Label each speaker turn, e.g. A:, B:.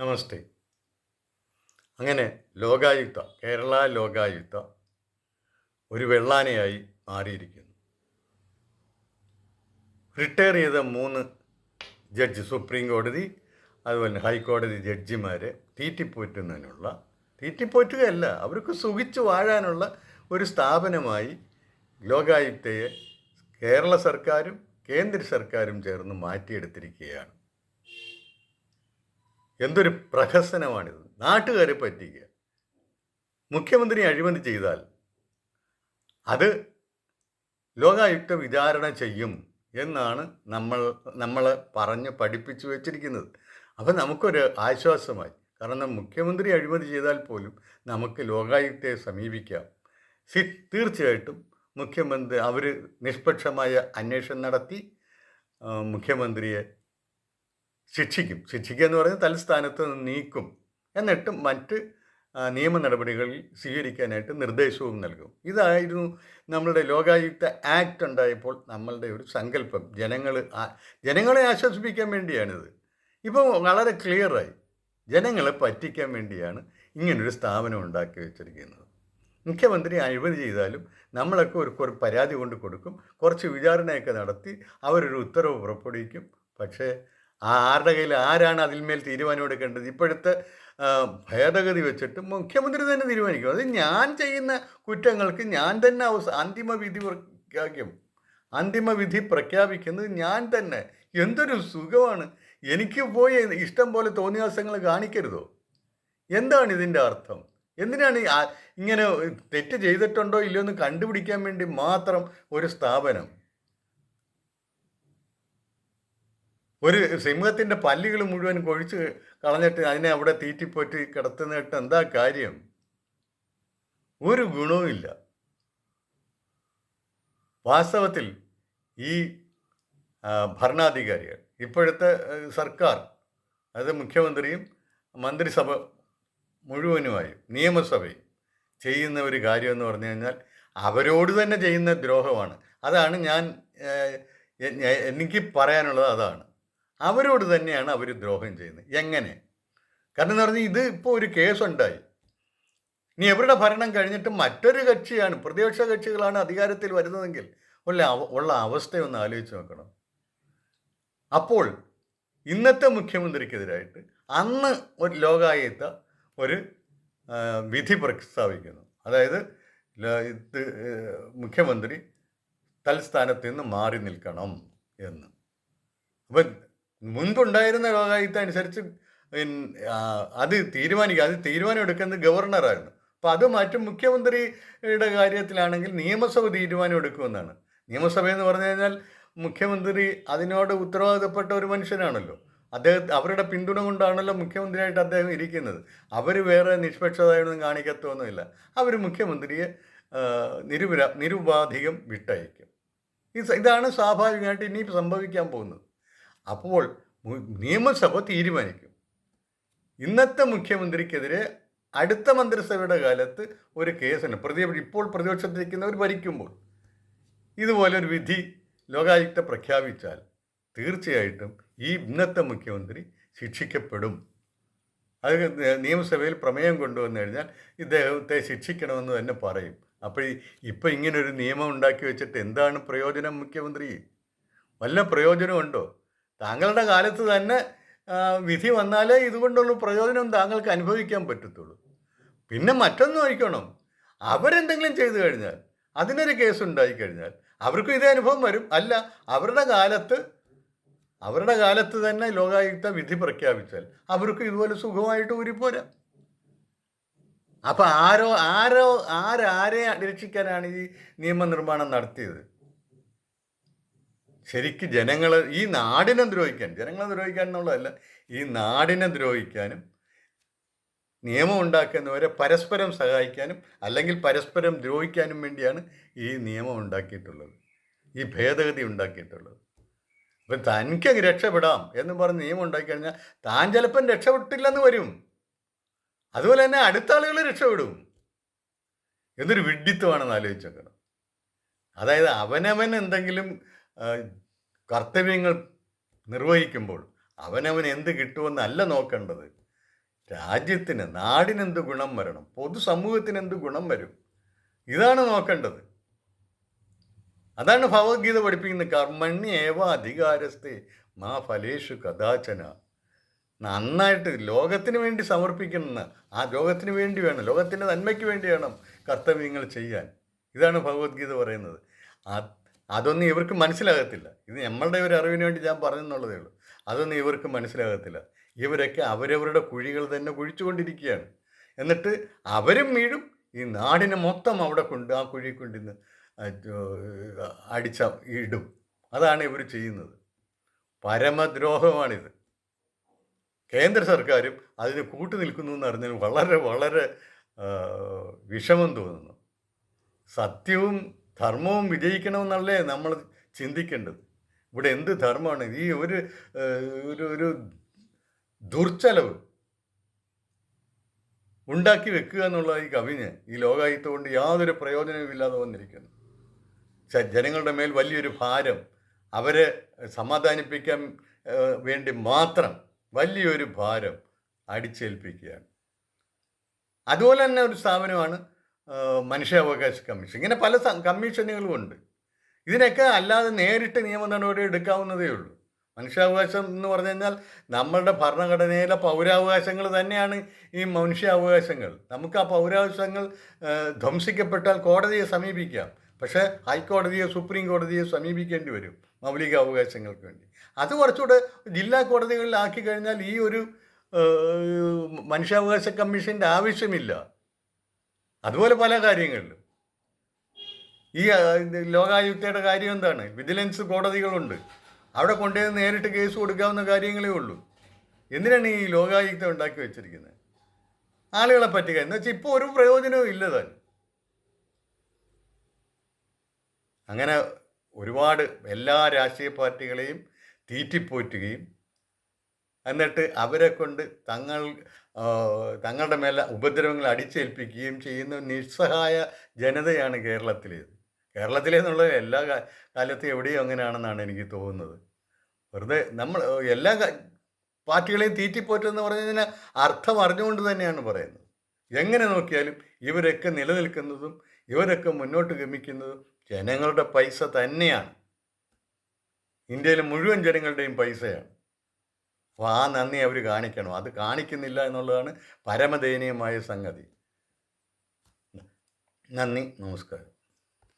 A: നമസ്തേ. അങ്ങനെ ലോകായുക്ത കേരള ലോകായുക്ത ഒരു വെള്ളാനയായി മാറിയിരിക്കുന്നു. റിട്ടയർ ചെയ്ത മൂന്ന് ജഡ്ജ് സുപ്രീം കോടതി അതുപോലെ ഹൈക്കോടതി ജഡ്ജിമാരെ തീറ്റിപ്പോറ്റുന്നതിനുള്ള തീറ്റിപ്പോറ്റുകയല്ല അവർക്ക് സുഖിച്ച് വാഴാനുള്ള ഒരു സ്ഥാപനമായി ലോകായുക്തയെ കേരള സർക്കാരും കേന്ദ്ര സർക്കാരും ചേർന്ന് മാറ്റിയെടുത്തിരിക്കുകയാണ്. എന്തൊരു പ്രഹസനമാണിത്. നാട്ടുകാരെ പറ്റിക്കുക. മുഖ്യമന്ത്രി അഴിമതി ചെയ്താൽ അത് ലോകായുക്ത വിചാരണ ചെയ്യും എന്നാണ് നമ്മൾ നമ്മൾ പറഞ്ഞ് പഠിപ്പിച്ചു വെച്ചിരിക്കുന്നത്. അപ്പം നമുക്കൊരു ആശ്വാസമായി. കാരണം മുഖ്യമന്ത്രി അഴിമതി ചെയ്താൽ പോലും നമുക്ക് ലോകായുക്തയെ സമീപിക്കാം. സി തീർച്ചയായിട്ടും മുഖ്യമന്ത്രി അവർ നിഷ്പക്ഷമായ അന്വേഷണം നടത്തി മുഖ്യമന്ത്രിയെ ശിക്ഷിക്കും. ശിക്ഷിക്കുക എന്ന് പറഞ്ഞാൽ തലസ്ഥാനത്ത് നീക്കും. എന്നിട്ട് മറ്റ് നിയമ നടപടികൾ സ്വീകരിക്കാനായിട്ട് നിർദ്ദേശവും നൽകും. ഇതായിരുന്നു നമ്മളുടെ ലോകായുക്ത ആക്ട് ഉണ്ടായപ്പോൾ നമ്മളുടെ ഒരു സങ്കല്പം. ജനങ്ങൾ ജനങ്ങളെ ആശ്വസിപ്പിക്കാൻ വേണ്ടിയാണിത്. ഇപ്പോൾ വളരെ ക്ലിയറായി ജനങ്ങളെ പറ്റിക്കാൻ വേണ്ടിയാണ് ഇങ്ങനൊരു സ്ഥാപനം ഉണ്ടാക്കി വെച്ചിരിക്കുന്നത്. മുഖ്യമന്ത്രി അഴിമതി ചെയ്താലും നമ്മളൊക്കെ ഒരു കുറെ പരാതി കൊണ്ട് കൊടുക്കും. കുറച്ച് വിചാരണയൊക്കെ നടത്തി അവരൊരു ഉത്തരവ് പുറപ്പെടുവിക്കും. പക്ഷേ ആ ആരുടെ കയ്യിൽ ആരാണ് അതിന്മേൽ തീരുമാനം എടുക്കേണ്ടത്? ഇപ്പോഴത്തെ ഭേദഗതി വെച്ചിട്ട് മുഖ്യമന്ത്രി തന്നെ തീരുമാനിക്കും. അത് ഞാൻ ചെയ്യുന്ന കുറ്റങ്ങൾക്ക് ഞാൻ തന്നെ അന്തിമ വിധി പ്രഖ്യാപിക്കും. അന്തിമ വിധി പ്രഖ്യാപിക്കുന്നത് ഞാൻ തന്നെ. എന്തൊരു സുഖമാണ്. എനിക്ക് പോയി ഇഷ്ടം പോലെ തോന്നിയാസങ്ങൾ കാണിക്കരുതോ? എന്താണ് ഇതിന്റെ അർത്ഥം? എന്തിനാണ് ഇങ്ങനെ തെറ്റ് ചെയ്തിട്ടുണ്ടോ ഇല്ലയോ എന്ന് കണ്ടുപിടിക്കാൻ വേണ്ടി മാത്രം ഒരു സ്ഥാപനം? ഒരു സിംഹത്തിന്റെ പല്ലുകൾ മുഴുവൻ കൊഴിച്ച് കളഞ്ഞിട്ട് അതിനെ അവിടെ തീറ്റിപ്പോറ്റി കിടത്തുന്നിട്ട് എന്താ കാര്യം? ഒരു ഗുണവുമില്ല വാസ്തവത്തിൽ ഈ ഭരണാധികാരികൾ ഇപ്പോഴത്തെ സർക്കാർ അതായത് മുഖ്യമന്ത്രിയും മന്ത്രിസഭ മുഴുവനുമായും നിയമസഭയും ചെയ്യുന്ന ഒരു കാര്യം എന്ന് പറഞ്ഞു കഴിഞ്ഞാൽ അവരോട് തന്നെ ചെയ്യുന്ന ദ്രോഹമാണ്. അതാണ് ഞാൻ എനിക്ക് പറയാനുള്ളത് അതാണ്. അവരോട് തന്നെയാണ് അവർ ദ്രോഹം ചെയ്യുന്നത്. എങ്ങനെ? കാരണം എന്ന് പറഞ്ഞാൽ ഇത് ഇപ്പോൾ ഒരു കേസുണ്ടായി ഇനി എവരുടെ ഭരണം കഴിഞ്ഞിട്ട് മറ്റൊരു കക്ഷിയാണ് പ്രതിപക്ഷ കക്ഷികളാണ് അധികാരത്തിൽ വരുന്നതെങ്കിൽ ഉള്ള ഉള്ള അവസ്ഥയൊന്ന് ആലോചിച്ച് നോക്കണം. അപ്പോൾ ഇന്നത്തെ മുഖ്യമന്ത്രിക്കെതിരായിട്ട് അന്ന് ഒരു ലോകായത്ത ഒരു വിധി പ്രസ്താവിക്കുന്നു അതായത് ഇത് മുഖ്യമന്ത്രി തൽസ്ഥാനത്ത് നിന്ന് മാറി നിൽക്കണം എന്ന്. അപ്പം മുൻപുണ്ടായിരുന്ന ലോകായുക്ത അനുസരിച്ച് പിൻ- ആ, അത് തീരുമാനിക്കുക. അത് തീരുമാനം എടുക്കുന്നത് ഗവർണറായിരുന്നു. അപ്പോൾ അത് മാറ്റും മുഖ്യമന്ത്രിയുടെ കാര്യത്തിലാണെങ്കിൽ നിയമസഭ തീരുമാനം എടുക്കുമെന്നാണ്. നിയമസഭ എന്ന് പറഞ്ഞു കഴിഞ്ഞാൽ മുഖ്യമന്ത്രി അതിനോട് ഉത്തരവാദിത്തപ്പെട്ട ഒരു മനുഷ്യനാണല്ലോ. അദ്ദേഹം അവരുടെ പിന്തുണ കൊണ്ടാണല്ലോ മുഖ്യമന്ത്രിയായിട്ട് അദ്ദേഹം ഇരിക്കുന്നത്. അവർ വേറെ നിഷ്പക്ഷതയൊന്നും കാണിക്കത്തൊന്നുമില്ല. അവർ മുഖ്യമന്ത്രിയെ നിരുപരാ നിരുപാധികം വിട്ടയക്കും. ഇത് ഇതാണ് സ്വാഭാവികമായിട്ട് ഇനി സംഭവിക്കാൻ പോകുന്നത്. അപ്പോൾ നിയമസഭ തീരുമാനിക്കും. ഇന്നത്തെ മുഖ്യമന്ത്രിക്കെതിരെ അടുത്ത മന്ത്രിസഭയുടെ കാലത്ത് ഒരു കേസുണ്ട് പ്രതി ഇപ്പോൾ പ്രതിപക്ഷത്തിരിക്കുന്നവർ ഭരിക്കുമ്പോൾ. ഇതുപോലൊരു വിധി ലോകായുക്ത പ്രഖ്യാപിച്ചാൽ തീർച്ചയായിട്ടും ഈ ഇന്നത്തെ മുഖ്യമന്ത്രി ശിക്ഷിക്കപ്പെടും. അത് നിയമസഭയിൽ പ്രമേയം കൊണ്ടുവന്നു കഴിഞ്ഞാൽ ഇദ്ദേഹത്തെ ശിക്ഷിക്കണമെന്ന് തന്നെ പറയും. അപ്പോൾ ഇപ്പം ഇങ്ങനൊരു നിയമം ഉണ്ടാക്കി വെച്ചിട്ട് എന്താണ് പ്രയോജനം മുഖ്യമന്ത്രി വല്ല പ്രയോജനമുണ്ടോ? താങ്കളുടെ കാലത്ത് തന്നെ വിധി വന്നാലേ ഇതുകൊണ്ടുള്ള പ്രയോജനം താങ്കൾക്ക് അനുഭവിക്കാൻ പറ്റത്തുള്ളൂ. പിന്നെ മറ്റൊന്നും ആയിക്കണം അവരെന്തെങ്കിലും ചെയ്തു കഴിഞ്ഞാൽ അതിനൊരു കേസ് ഉണ്ടായി കഴിഞ്ഞാൽ അവർക്കും ഇതേ അനുഭവം വരും. അല്ല അവരുടെ കാലത്ത് അവരുടെ കാലത്ത് തന്നെ ലോകായുക്ത വിധി പ്രഖ്യാപിച്ചാൽ അവർക്കും ഇതുപോലെ സുഖമായിട്ട് ഊരിപ്പോരാ അപ്പൊ ആരോ ആരോ ആരാരെ രക്ഷിക്കാനാണ് ഈ നിയമനിർമ്മാണം നടത്തിയത്? ശരിക്ക് ജനങ്ങളെ ഈ നാടിനെ ദ്രോഹിക്കാൻ ജനങ്ങളെ ദ്രോഹിക്കാൻ എന്നുള്ളതല്ല ഈ നാടിനെ ദ്രോഹിക്കാനും നിയമം ഉണ്ടാക്കുന്നവരെ പരസ്പരം സഹായിക്കാനും അല്ലെങ്കിൽ പരസ്പരം ദ്രോഹിക്കാനും വേണ്ടിയാണ് ഈ നിയമം ഉണ്ടാക്കിയിട്ടുള്ളത്. ഈ ഭേദഗതി ഉണ്ടാക്കിയിട്ടുള്ളത്. അപ്പം തനിക്ക് രക്ഷപ്പെടാം എന്ന് പറഞ്ഞ് നിയമം ഉണ്ടാക്കി കഴിഞ്ഞാൽ താൻ ചിലപ്പം രക്ഷപ്പെട്ടില്ലെന്ന് വരും. അതുപോലെ തന്നെ അടുത്ത ആളുകൾ രക്ഷപ്പെടും. എന്നൊരു വിഡ്ഢിത്വമാണെന്ന് ആലോചിച്ച് നോക്കണം. അതായത് അവനവൻ എന്തെങ്കിലും കർത്തവ്യങ്ങൾ നിർവഹിക്കുമ്പോൾ അവനവൻ എന്ത് കിട്ടുമെന്നല്ല നോക്കേണ്ടത്. രാജ്യത്തിന് നാടിനെന്ത് ഗുണം വരണം? പൊതുസമൂഹത്തിന് എന്ത് ഗുണം വരും? ഇതാണ് നോക്കേണ്ടത്. അതാണ് ഭഗവത്ഗീത പഠിപ്പിക്കുന്നത് കർമ്മണ്യേവ അധികാരസ്ഥേ മാ ഫലേഷു കഥാചന. നന്നായിട്ട് ലോകത്തിന് വേണ്ടി സമർപ്പിക്കുന്ന ആ ലോകത്തിന് വേണ്ടി വേണം. ലോകത്തിന്റെ നന്മയ്ക്ക് വേണ്ടി വേണം കർത്തവ്യങ്ങൾ ചെയ്യാൻ. ഇതാണ് ഭഗവത്ഗീത പറയുന്നത്. അതൊന്നും ഇവർക്ക് മനസ്സിലാകത്തില്ല. ഇത് നമ്മളുടെ ഒരു അറിവിന് വേണ്ടി ഞാൻ പറഞ്ഞെന്നുള്ളതേ ഉള്ളൂ. അതൊന്നും ഇവർക്ക് മനസ്സിലാകത്തില്ല. ഇവരൊക്കെ അവരവരുടെ കുഴികൾ തന്നെ കുഴിച്ചുകൊണ്ടിരിക്കുകയാണ്. എന്നിട്ട് അവരും വീഴും. ഈ നാടിനെ മൊത്തം അവിടെ കൊണ്ട് ആ കുഴി കൊണ്ടിന്ന് അടിച്ച ഇടും. അതാണ് ഇവർ ചെയ്യുന്നത്. പരമദ്രോഹമാണിത്. കേന്ദ്ര സർക്കാരും അതിന് കൂട്ടു നിൽക്കുന്നു എന്ന് അറിഞ്ഞാൽ വളരെ വളരെ വിഷമം തോന്നുന്നു. സത്യവും ധർമ്മവും വിജയിക്കണമെന്നല്ലേ നമ്മൾ ചിന്തിക്കേണ്ടത്? ഇവിടെ എന്ത് ധർമ്മമാണ്? ഈ ഒരു ഒരു ദുർച്ചലവ് ഉണ്ടാക്കി വെക്കുക എന്നുള്ള ഈ കവിഞ്ഞ് ഈ ലോകായുത്ത കൊണ്ട് യാതൊരു പ്രയോജനവും ഇല്ലാതെ വന്നിരിക്കുന്നു. ജനങ്ങളുടെ മേൽ വലിയൊരു ഭാരം അവരെ സമാധാനിപ്പിക്കാൻ വേണ്ടി മാത്രം വലിയൊരു ഭാരം അടിച്ചേൽപ്പിക്കുകയാണ്. അതുപോലെ തന്നെ ഒരു സ്ഥാപനമാണ് മനുഷ്യാവകാശ കമ്മീഷൻ. ഇങ്ങനെ പല കമ്മീഷനുകളും ഉണ്ട്. ഇതിനൊക്കെ അല്ലാതെ നേരിട്ട് നിയമ നടപടി എടുക്കാവുന്നതേ ഉള്ളൂ. മനുഷ്യാവകാശം എന്ന് പറഞ്ഞു കഴിഞ്ഞാൽ നമ്മളുടെ ഭരണഘടനയിലെ പൗരാവകാശങ്ങൾ തന്നെയാണ് ഈ മനുഷ്യാവകാശങ്ങൾ. നമുക്ക് ആ പൗരാവകാശങ്ങൾ ധ്വംസിക്കപ്പെട്ടാൽ കോടതിയെ സമീപിക്കാം. പക്ഷേ ഹൈക്കോടതിയെ സുപ്രീം കോടതിയെ സമീപിക്കേണ്ടി വരും മൗലിക അവകാശങ്ങൾക്ക് വേണ്ടി. അത് കുറച്ചുകൂടെ ജില്ലാ കോടതികളിലാക്കി കഴിഞ്ഞാൽ ഈ ഒരു മനുഷ്യാവകാശ കമ്മീഷന്റെ ആവശ്യമില്ല. അതുപോലെ പല കാര്യങ്ങളിലും. ഈ ലോകായുക്തയുടെ കാര്യം എന്താണ്? വിജിലൻസ് കോടതികളുണ്ട്. അവിടെ കൊണ്ടുവന്ന് നേരിട്ട് കേസ് കൊടുക്കാവുന്ന കാര്യങ്ങളേ ഉള്ളൂ. എന്തിനാണ് ഈ ലോകായുക്ത ഉണ്ടാക്കി വെച്ചിരിക്കുന്നത്? ആളുകളെ പറ്റുക എന്ന് വെച്ചാൽ ഇപ്പോൾ ഒരു പ്രയോജനവും ഇല്ല താൻ. അങ്ങനെ ഒരുപാട് എല്ലാ രാഷ്ട്രീയ പാർട്ടികളെയും തീറ്റിപ്പോറ്റുകയും എന്നിട്ട് അവരെ കൊണ്ട് തങ്ങൾ തങ്ങളുടെ മേലെ ഉപദ്രവങ്ങൾ അടിച്ചേൽപ്പിക്കുകയും ചെയ്യുന്ന നിസ്സഹായ ജനതയാണ് കേരളത്തിലേത് കേരളത്തിലേന്നുള്ളത് എല്ലാ കാലത്തും എവിടെയും അങ്ങനെയാണെന്നാണ് എനിക്ക് തോന്നുന്നത്. വെറുതെ നമ്മൾ എല്ലാ പാർട്ടികളെയും തീറ്റിപ്പോറ്റെന്ന് പറഞ്ഞതിന് അർത്ഥം അറിഞ്ഞുകൊണ്ട് തന്നെയാണ് പറയുന്നത്. എങ്ങനെ നോക്കിയാലും ഇവരൊക്കെ നിലനിൽക്കുന്നതും ഇവരൊക്കെ മുന്നോട്ട് ഗമിക്കുന്നതും ജനങ്ങളുടെ പൈസ തന്നെയാണ്. ഇന്ത്യയിലെ മുഴുവൻ ജനങ്ങളുടെയും പൈസയാണ്. അപ്പോൾ ആ നന്ദി അവർ കാണിക്കണം. അത് കാണിക്കുന്നില്ല എന്നുള്ളതാണ് പരമദയനീയമായ സംഗതി. നന്ദി നമസ്കാരം.